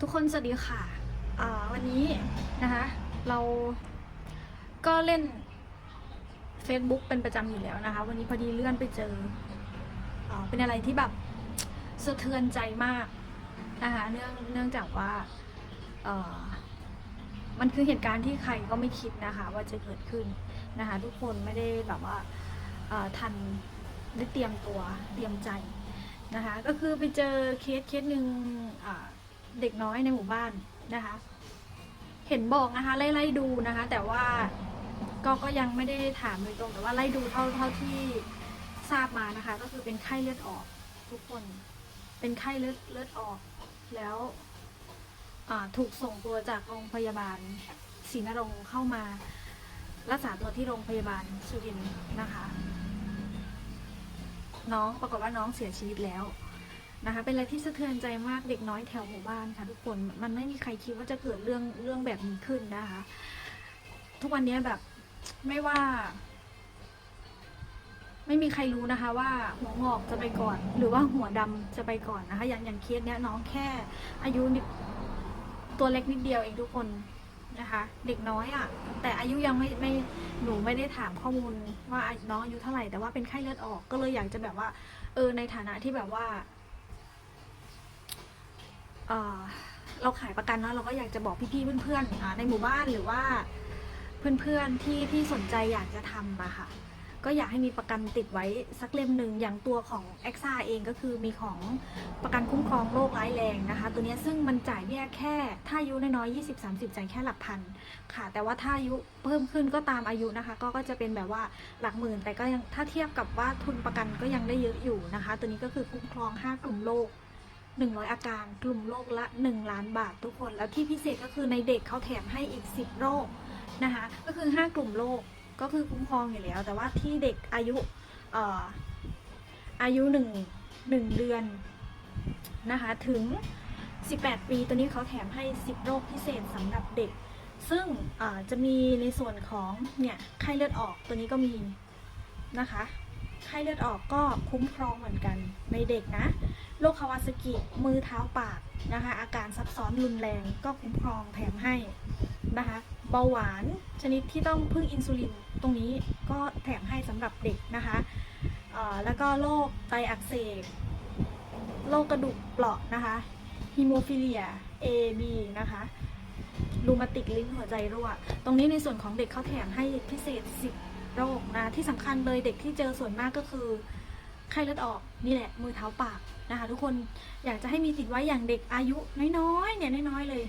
ทุกคนสวัสดีค่ะวันนี้นะคะ เราก็เล่น Facebook เป็นประจำอยู่แล้วนะคะ วันนี้พอดีเลื่อนไปเจออเป็นอะไรที่แบบสะเทือนใจมากนะคะเนื่องเนื่องจากว่ามันคือเหตุการณ์ที่ใครก็ไม่คิดนะคะ ว่าจะเกิดขึ้นนะคะ ทุกคนไม่ได้แบบว่าทันได้เตรียมตัวเตรียมใจนะคะ ก็คือไปเจอเคสเคสหนึ่งอ่า เด็กน้อยในหมู่บ้านนะคะ เห็นบอกนะคะ ไล่ไล่ดูนะคะ แต่ว่าก็ก็ยังไม่ได้ถามโดยตรง แต่ว่าไล่ดูเท่าเท่าที่ทราบมานะคะ ก็คือเป็นไข้เลือดออกทุกคน เป็นไข้เลือดเลือดออกแล้วถูกส่งตัวจากโรงพยาบาลศรีนรงค์เข้ามารักษาตัวที่โรงพยาบาลสุรินทร์นะคะ น้องปรากฏว่าน้องเสียชีวิตแล้ว นะคะ เป็นอะไรที่สะเทือนใจมากเด็กน้อยแถวหมู่บ้านค่ะทุกคนมันไม่มีใครคิดว่าจะเกิดเรื่องเรื่องแบบนี้ขึ้นนะคะ ทุกวันนี้แบบไม่ว่า ไม่มีใครรู้นะคะว่าหัวงอกจะไปก่อน หรือว่าหัวดำจะไปก่อนนะคะ อย่างอย่างเคสเนี้ยน้องแค่อายุตัวเล็กนิดเดียวเองทุกคนนะคะ เด็กน้อยอะ่ะ แต่อายุยังไม่ไม่หนูไม่ได้ถามข้อมูลว่าน้องอายุเท่าไหร่แต่ว่าเป็นไข้เลือดออกก็เลยอยากจะแบบว่า เออในฐานะที่แบบว่า เราขายประกันเนาะเราก็อยากจะบอกพี่ๆเพื่อนๆในหมู่บ้านหรือว่าเพื่อนๆที่ที่สนใจอยากจะทำอะค่ะก็อยากให้มีประกันติดไว้สักเล่มหนึ่งอย่างตัวของ e x a เองก็คือมีของประกันคุ้มครองโรคร้ายแรงนะคะ ตัวนี้ซึ่งมันจ่ายแยกแค่ ถ้าอายุน้อยๆ20-30จ่ายแค่หลักพันค่ะ แต่ว่าถ้าอายุเพิ่มขึ้นก็ตามอายุนะคะ ก็ก็จะเป็นแบบว่าหลักหมื่น แต่ก็ยังถ้าเทียบกับว่าทุนประกันก็ยังได้เยอะอยู่นะคะ ตัวนี้ก็คือคุ้มครอง 5 กลุ่มโรค 100 อาการกลุ่มโรคละ 1 ล้านบาททุกคน แล้วที่พิเศษก็คือในเด็กเขาแถมให้อีก 10 โรคนะคะ ก็คือ 5 กลุ่มโรคก็คือคุ้มครองอยู่แล้ว แต่ว่าที่เด็กอายุอ่อายุ 1 1 เดือนนะคะถึง 18 ปีตัวนี้เขาแถมให้ 10 โรคพิเศษสำหรับเด็ก ซึ่งจะมีในส่วนของเนี่ยไข้เลือดออกตัวนี้ก็มีนะคะไข้เลือดออกก็คุ้มครองเหมือนกันในเด็กนะ โรคคาวาซากิ มือเท้าปากนะคะ อาการซับซ้อนรุนแรงก็คุ้มครองแถมให้นะคะ เบาหวานชนิดที่ต้องพึ่งอินซูลินตรงนี้ก็แถมให้สำหรับเด็กนะคะแล้วก็โรคไตอักเสบ โรคกระดูกเปราะนะคะฮิโมฟิเลีย A B นะคะรูมาติกลิ้นหัวใจรั่ว ตรงนี้ในส่วนของเด็กเขาแถมให้พิเศษ 10 โรคนะที่สำคัญเลยเด็กที่เจอส่วนมากก็คือ ไข้เลือดออกนี่แหละมือเท้าปากนะคะทุกคนอยากจะให้มีติดไว้อย่างเด็กอายุน้อยๆเนี่ยน้อยๆเลย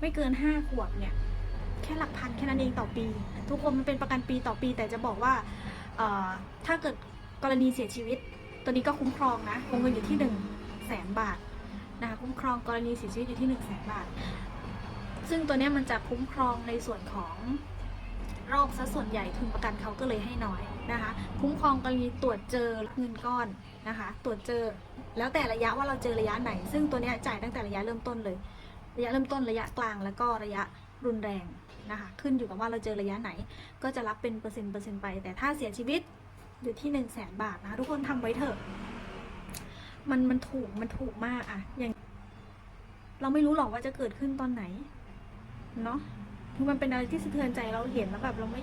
ไม่เกินห้าขวบเนี่ยแค่หลักพันแค่นั้นเองต่อปี ทุกคนมันเป็นประกันปีต่อปี แต่จะบอกว่าถ้าเกิดกรณีเสียชีวิต ตัวนี้ก็คุ้มครองนะวงเงินอยู่ที่หนึ่งแสนบาทนะคะคุ้มครองกรณีเสียชีวิตอยู่ที่หนึ่งแสนบาท ซึ่งตัวเนี้ยมันจะคุ้มครองในส่วนของ โรคซะส่วนใหญ่ทุนประกันเขาก็เลยให้น้อยนะคะ คุ้มครองกรณีตรวจเจอเงินก้อนนะคะ ตรวจเจอ แล้วแต่ระยะว่าเราเจอระยะไหน ซึ่งตัวนี้จ่ายตั้งแต่ระยะเริ่มต้นเลย ระยะเริ่มต้นระยะกลางแล้วก็ระยะรุนแรงนะคะ ขึ้นอยู่กับว่าเราเจอระยะไหน ก็จะรับเป็นเปอร์เซ็นต์เปอร์เซ็นต์ไป แต่ถ้าเสียชีวิตอยู่ที่หนึ่งแสนบาทนะคะทุกคนทำไว้เถอะ มันมันถูกมันถูกมากอะอย่าง เราไม่รู้หรอกว่าจะเกิดขึ้นตอนไหน เนาะ คือมันเป็นอะไรที่สะเทือนใจเราเห็นแล้วแบบเราไม่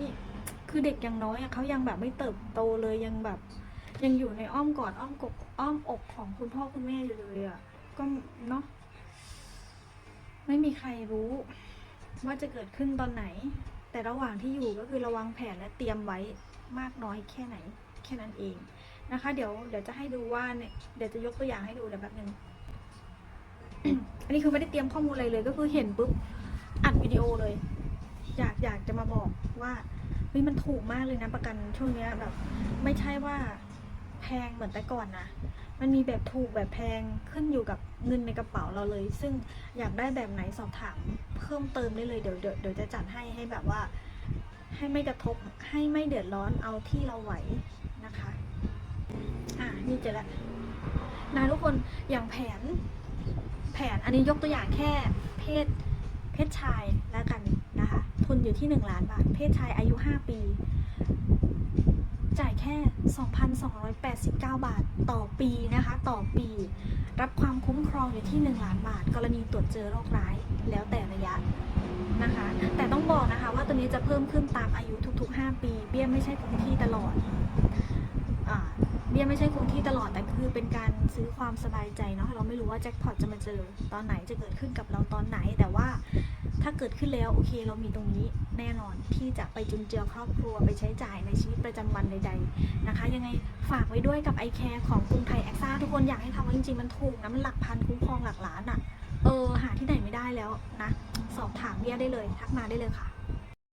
คือเด็กยังน้อยอะเขายังแบบไม่เติบโตเลยยังแบบ ยังอยู่ในอ้อมกอดอ้อมกกอ้อมอกของคุณพ่อคุณแม่อยู่เลยอะก็เนาะไม่มีใครรู้ว่าจะเกิดขึ้นตอนไหน แต่ระหว่างที่อยู่ก็คือระวังแผนและเตรียมไว้มากน้อยแค่ไหน แค่นั้นเองนะคะ เดี๋ยวเดี๋ยวจะให้ดูว่าเนี่ยเดี๋ยวจะยกตัวอย่างให้ดูเดี๋ยวแป๊บนึงอันนี้คือไม่ได้เตรียมข้อมูลอะไรเลย ก็คือเห็นปุ๊บอัดวิดีโอเลย อยากอยากจะมาบอกว่าเฮ้ยมันถูกมากเลยนะประกันช่วงเนี้ยแบบ ไม่ใช่ว่าแพงเหมือนแต่ก่อนนะ มันมีแบบถูกแบบแพงขึ้นอยู่กับเงินในกระเป๋าเราเลย ซึ่งอยากได้แบบไหนสอบถามเพิ่มเติมได้เลยเดี๋ยวเดี๋ยวเดี๋ยวจะจัดให้ให้แบบว่า ให้ไม่กระทบให้ไม่เดือดร้อนเอาที่เราไหวนะคะ อะนี่เจอแล้วนะทุกคนอย่างแผน แผนอันนี้ยกตัวอย่างแค่เพศเพศชายแล้วกัน ทุนอยู่ที่หนึ่งล้านบาท เพศชายอายุห้าปี จ่ายแค่ 2,289 บาทต่อปีนะคะ ต่อปี รับความคุ้มครองอยู่ที่ 1 ล้านบาท กรณีตรวจเจอโรคร้ายแล้วแต่ระยะนะคะ แต่ต้องบอกนะคะว่าตัวนี้จะเพิ่มขึ้นตามอายุทุกๆ 5 ปี เบี้ยไม่ใช่คงที่ตลอดอ่า เบี้ยไม่ใช่คงที่ตลอดแต่คือเป็นการซื้อความสบายใจเนาะเราไม่รู้ว่าแจ็คพอตจะมาเจอตอนไหนจะเกิดขึ้นกับเราตอนไหน แต่ว่าถ้าเกิดขึ้นแล้วโอเค เรามีตรงนี้แน่นอนที่จะไปจุนเจือครอบครัวไปใช้จ่ายในชีวิตประจำวันใดๆนะคะ ยังไงฝากไว้ด้วยกับ i c a r e ของกรุงไทยแอคซ่าทุกคนอยากให้ทำว่าจริงๆมันถูกนะมันหลักพันคุ้มครองหลักล้านอะ่ะเออหาที่ไหนไม่ได้แล้วนะ สอบถามเบี้ยได้เลย ทักมาได้เลยค่ะ